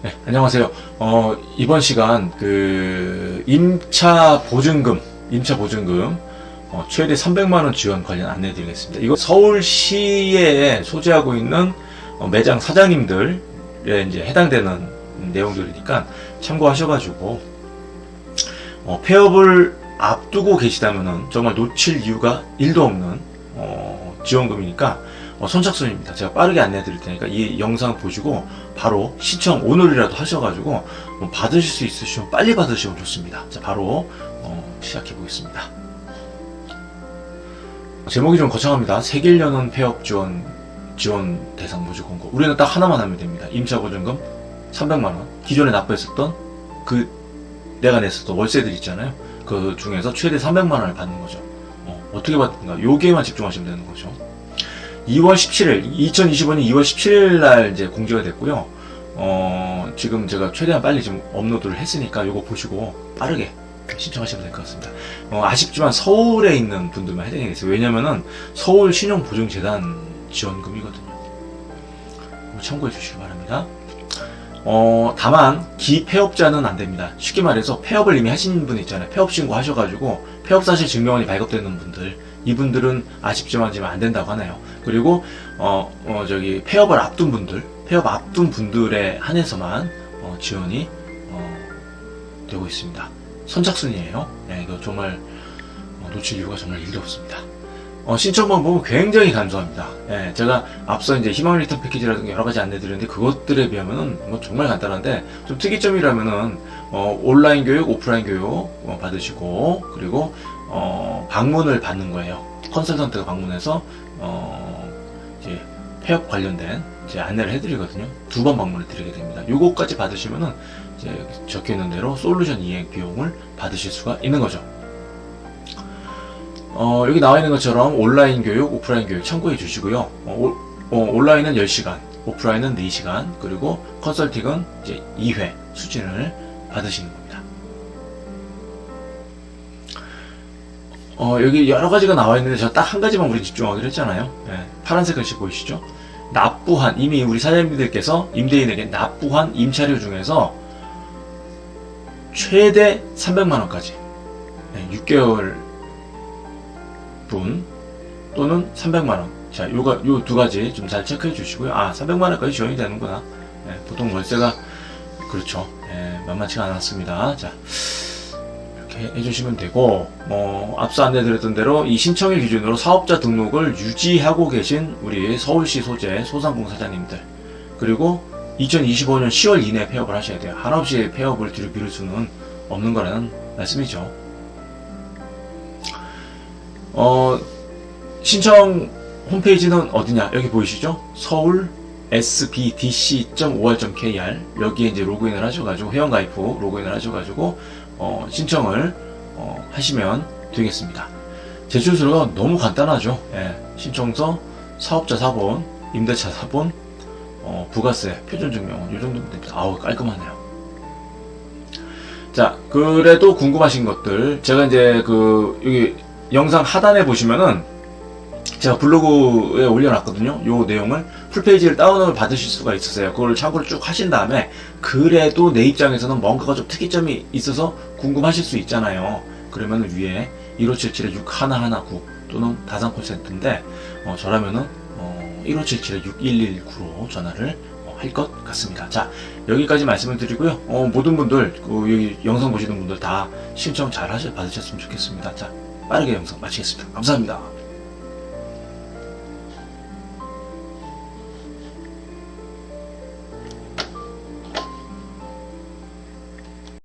네, 안녕하세요. 어, 이번 시간 그 임차 보증금, 임차 보증금 어, 최대 300만 원 지원 관련 안내 드리겠습니다. 이거 서울시에 소재하고 있는 어, 매장 사장님들에 이제 해당되는 내용들이니까 참고하셔가지고 어, 폐업을 앞두고 계시다면은 정말 놓칠 이유가 1도 없는 어, 지원금이니까 어, 선착순입니다. 제가 빠르게 안내 드릴 테니까 이 영상 보시고 바로 신청 오늘이라도 하셔가지고 뭐 받으실 수 있으시면 빨리 받으시면 좋습니다. 자, 바로 어, 시작해 보겠습니다. 제목이 좀 거창합니다. 세길 여는 폐업 지원 지원 대상 모집 공고. 우리는 딱 하나만 하면 됩니다. 임차 보증금 300만 원. 기존에 납부했었던 그 내가 냈었던 월세들 있잖아요. 그 중에서 최대 300만 원을 받는 거죠. 어, 어떻게 받는가? 요게만 집중하시면 되는 거죠. 2월 17일, 2025년 2월 17일 날 이제 공지가 됐고요. 어, 지금 제가 최대한 빨리 지금 업로드를 했으니까 요거 보시고 빠르게 신청하시면 될 것 같습니다. 어, 아쉽지만 서울에 있는 분들만 해당이 되겠어요. 왜냐면은 서울 신용보증재단 지원금이거든요. 이거 참고해 주시기 바랍니다. 어, 다만, 기폐업자는 안 됩니다. 쉽게 말해서 폐업을 이미 하신 분 있잖아요. 폐업 신고 하셔가지고, 폐업 사실 증명원이 발급되는 분들, 이분들은 아쉽지만 지금 안 된다고 하네요. 그리고, 어, 어, 저기, 폐업을 앞둔 분들, 폐업 앞둔 분들에 한해서만, 어, 지원이, 어, 되고 있습니다. 선착순이에요. 네, 이거 정말, 어, 놓칠 이유가 정말 일도 없습니다. 어, 신청만 보면 굉장히 간소합니다. 예, 제가 앞서 이제 희망 리턴 패키지라든가 여러 가지 안내 드렸는데 그것들에 비하면은 뭐 정말 간단한데 좀 특이점이라면은 어, 온라인 교육, 오프라인 교육 어, 받으시고 그리고 어, 방문을 받는 거예요. 컨설턴트가 방문해서 어, 이제 폐업 관련된 이제 안내를 해드리거든요. 두 번 방문을 드리게 됩니다. 요거까지 받으시면은 이제 적혀 있는 대로 솔루션 이행 비용을 받으실 수가 있는 거죠. 어, 여기 나와 있는 것처럼 온라인 교육, 오프라인 교육 참고해 주시고요. 어, 오- 어, 온라인은 10시간, 오프라인은 4시간, 그리고 컨설팅은 이제 2회 수진을 받으시는 겁니다. 어, 여기 여러 가지가 나와 있는데 저 딱 한 가지만 우리 집중하기로 했잖아요. 예, 파란색 글씨 보이시죠? 납부한, 이미 우리 사장님들께서 임대인에게 납부한 임차료 중에서 최대 300만 원까지 6개월 분 또는 300만 원. 자, 요가 요 두 가지 좀 잘 체크해 주시고요. 아, 300만 원까지 지원이 되는구나. 예, 보통 월세가 그렇죠. 예, 만만치가 않았습니다. 자, 이렇게 해주시면 되고, 어, 앞서 안내드렸던 대로 이 신청일 기준으로 사업자 등록을 유지하고 계신 우리 서울시 소재 소상공 사장님들 그리고 2025년 10월 이내 폐업을 하셔야 돼요. 한없이 폐업을 뒤로 미룰 수는 없는 거라는 말씀이죠. 어, 신청 홈페이지는 어디냐? 여기 보이시죠? 서울 sbdc.or.kr 여기에 이제 로그인을 하셔가지고 회원가입 후 로그인을 하셔가지고 어, 신청을 어, 하시면 되겠습니다. 제출서가 너무 간단하죠. 예, 신청서, 사업자 사본, 임대차 사본, 어, 부가세, 표준증명원 이 정도면 됩니다. 아우 깔끔하네요. 자, 그래도 궁금하신 것들 제가 이제 그 여기 영상 하단에 보시면은 제가 블로그에 올려놨거든요. 요 내용을 풀페이지를 다운을 받으실 수가 있으세요. 그걸 참고를 쭉 하신 다음에 그래도 내 입장에서는 뭔가가 좀 특이점이 있어서 궁금하실 수 있잖아요. 그러면 위에 1577에 6119 또는 다산 콜센터인데 어, 저라면은 어, 1577에 6119로 전화를 어, 할것 같습니다. 자 여기까지 말씀을 드리고요. 어, 모든 분들 그 여기 영상 보시는 분들 다 신청 잘 하셔 받으셨으면 좋겠습니다. 자 빠르게 영상 마치겠습니다. 감사합니다.